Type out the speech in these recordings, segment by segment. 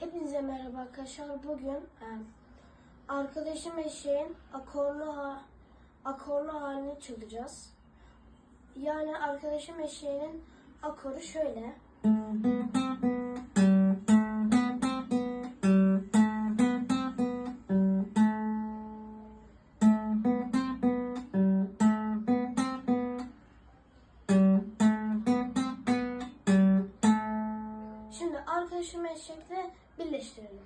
Hepinize merhaba arkadaşlar. Bugün e, arkadaşım eşeğin akorlu ha, akorlu halini çalacağız. Yani arkadaşım eşeğinin akoru şöyle. Şimdi arkadaşım eşekle birleştirelim.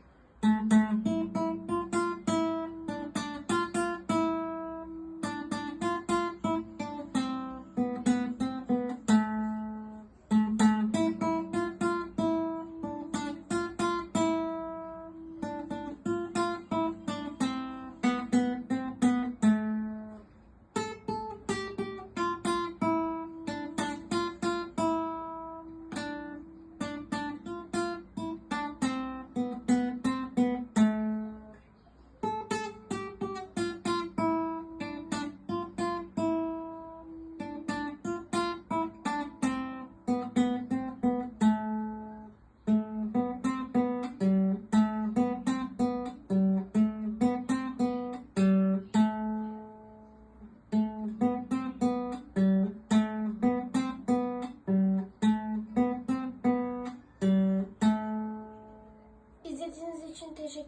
Sohbetiniz için teşekkür